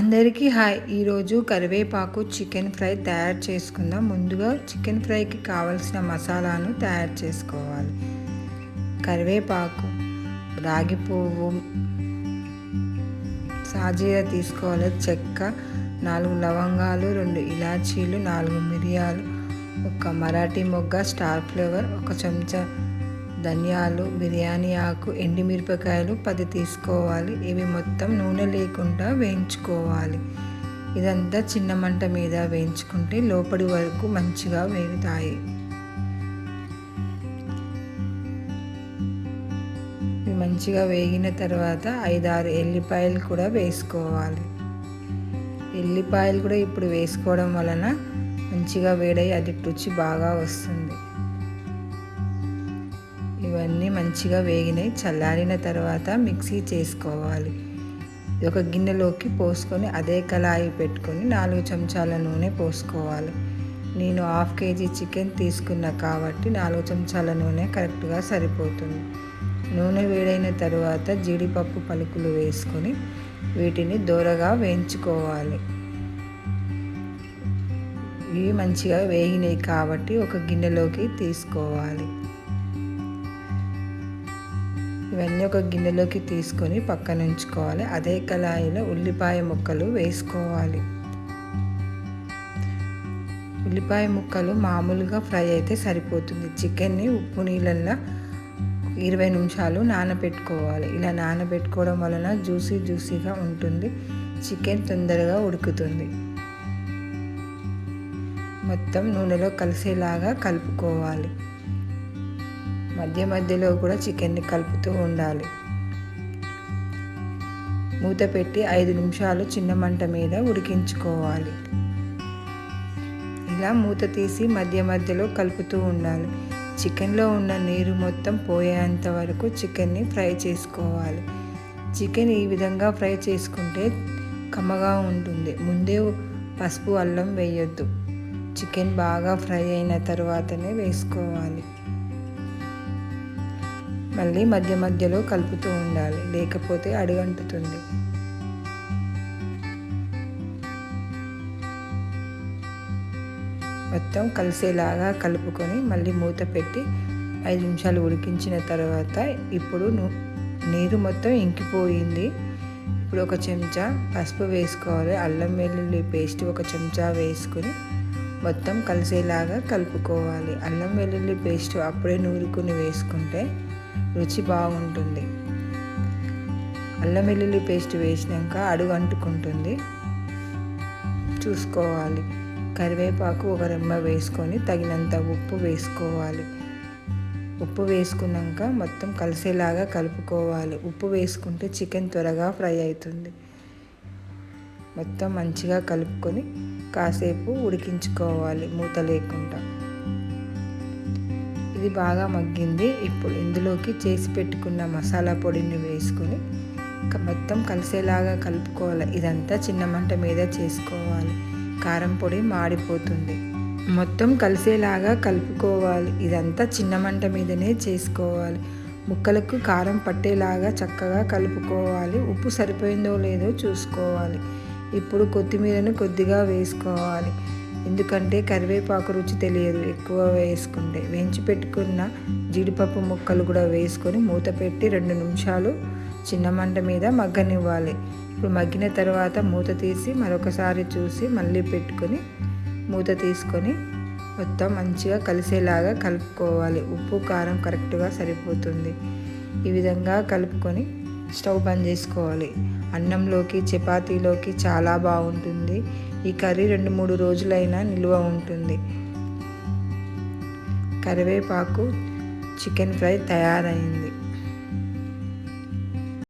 అందరికీ హాయ్. ఈరోజు కరివేపాకు చికెన్ ఫ్రై తయారు చేసుకుందాం. ముందుగా చికెన్ ఫ్రైకి కావలసిన మసాలాను తయారు చేసుకోవాలి. కరివేపాకు రాగి పువ్వు సాజీర తీసుకోవాలి. చెక్క నాలుగు లవంగాలు రెండు ఇలాచీలు నాలుగు మిరియాలు ఒక మరాఠీ మొగ్గ స్టార్ ఫ్లేవర్ ఒక చెంచా ధనియాలు బిర్యానీ ఆకు ఎండిమిరపకాయలు పది తీసుకోవాలి. ఇవి మొత్తం నూనె లేకుండా వేయించుకోవాలి. ఇదంతా చిన్న మంట మీద వేయించుకుంటే లోపలి వరకు మంచిగా వేగుతాయి. ఇవి మంచిగా వేగిన తర్వాత ఐదారు ఎల్లిపాయలు కూడా వేసుకోవాలి. ఎల్లిపాయలు కూడా ఇప్పుడు వేసుకోవడం వలన మంచిగా వేడై అది రుచి బాగా వస్తుంది. ఇవన్నీ మంచిగా వేగినాయి. చల్లారిన తర్వాత మిక్సీ చేసుకోవాలి. ఒక గిన్నెలోకి పోసుకొని అదే కళాయి పెట్టుకొని నాలుగు చెంచాల నూనె పోసుకోవాలి. నేను హాఫ్ కేజీ చికెన్ తీసుకున్నా కాబట్టి నాలుగు చెంచాల నూనె కరెక్ట్గా సరిపోతుంది. నూనె వేడైన తర్వాత జీడిపప్పు పలుకులు వేసుకొని వీటిని దూరగా వేయించుకోవాలి. ఇవి మంచిగా వేగినాయి కాబట్టి ఒక గిన్నెలోకి తీసుకోవాలి. ఇవన్నీ ఒక గిన్నెలోకి తీసుకొని పక్కన ఉంచుకోవాలి అదే కళాయిలో ఉల్లిపాయ ముక్కలు వేసుకోవాలి. ఉల్లిపాయ ముక్కలు మామూలుగా ఫ్రై అయితే సరిపోతుంది. చికెన్ని ఉప్పు నీళ్ళల్లో ఇరవై నిమిషాలు నానబెట్టుకోవాలి. ఇలా నానబెట్టుకోవడం వలన జ్యూసీ జ్యూసీగా ఉంటుంది. చికెన్ తొందరగా ఉడుకుతుంది. మొత్తం నూనెలో కలిసేలాగా కలుపుకోవాలి. మధ్య మధ్యలో కూడా చికెన్ని కలుపుతూ ఉండాలి. మూత పెట్టి ఐదు నిమిషాలు చిన్న మంట మీద ఉడికించుకోవాలి. ఇలా మూత తీసి మధ్య మధ్యలో కలుపుతూ ఉండాలి. చికెన్లో ఉన్న నీరు మొత్తం పోయేంత వరకు చికెన్ని ఫ్రై చేసుకోవాలి. చికెన్ ఈ విధంగా ఫ్రై చేసుకుంటే కమ్మగా ఉంటుంది. ముందే పసుపు అల్లం వేయొద్దు. చికెన్ బాగా ఫ్రై అయిన తర్వాతనే వేసుకోవాలి. మళ్ళీ మధ్య మధ్యలో కలుపుతూ ఉండాలి. లేకపోతే అడుగంటుతుంది. మొత్తం కలిసేలాగా కలుపుకొని మళ్ళీ మూత పెట్టి ఐదు నిమిషాలు ఉడికించిన తర్వాత ఇప్పుడు నీరు మొత్తం ఇంకిపోయింది. ఇప్పుడు ఒక చెంచా పసుపు వేసుకోవాలి. అల్లం వెల్లుల్లి పేస్ట్ ఒక చెంచా వేసుకుని మొత్తం కలిసేలాగా కలుపుకోవాలి. అల్లం వెల్లుల్లి పేస్ట్ అప్పుడే నూరుకుని వేసుకుంటే రుచి బాగుంటుంది. అల్లం వెల్లుల్లి పేస్ట్ వేసినాక అడుగు అంటుకుంటుంది. చూసుకోవాలి. కరివేపాకు ఒక రెమ్మ వేసుకొని తగినంత ఉప్పు వేసుకోవాలి. ఉప్పు వేసుకున్నాక మొత్తం కలిసేలాగా కలుపుకోవాలి. ఉప్పు వేసుకుంటే చికెన్ త్వరగా ఫ్రై అవుతుంది. మొత్తం మంచిగా కలుపుకొని కాసేపు ఉడికించుకోవాలి మూత లేకుండా. ఇది బాగా మగ్గింది. ఇప్పుడు ఇందులోకి చేసి పెట్టుకున్న మసాలా పొడిని వేసుకొని మొత్తం కలిసేలాగా కలుపుకోవాలి. ఇదంతా చిన్న మంట మీద చేసుకోవాలి. కారం పొడి మాడిపోతుంది. మొత్తం కలిసేలాగా కలుపుకోవాలి. ఇదంతా చిన్న మంట మీదనే చేసుకోవాలి. ముక్కలకు కారం పట్టేలాగా చక్కగా కలుపుకోవాలి. ఉప్పు సరిపోయిందో లేదో చూసుకోవాలి. ఇప్పుడు కొత్తిమీరను కొద్దిగా వేసుకోవాలి. ఎందుకంటే కరివేపాకు రుచి తెలియదు ఎక్కువ వేసుకుంటే. వేయించి పెట్టుకున్న జీడిపప్పు ముక్కలు కూడా వేసుకొని మూత పెట్టి రెండు నిమిషాలు చిన్న మంట మీద మగ్గనివ్వాలి. ఇప్పుడు మగ్గిన తర్వాత మూత తీసి మరొకసారి చూసి మళ్ళీ పెట్టుకొని మూత తీసుకొని మొత్తం మంచిగా కలిసేలాగా కలుపుకోవాలి. ఉప్పు కారం కరెక్ట్గా సరిపోతుంది. ఈ విధంగా కలుపుకొని స్టవ్ బంద్ చేసుకోవాలి. అన్నంలోకి చపాతీలోకి చాలా బాగుంటుంది. ఈ కర్రీ రెండు మూడు రోజులైనా నిల్వ ఉంటుంది. కరివేపాకు చికెన్ ఫ్రై తయారైంది.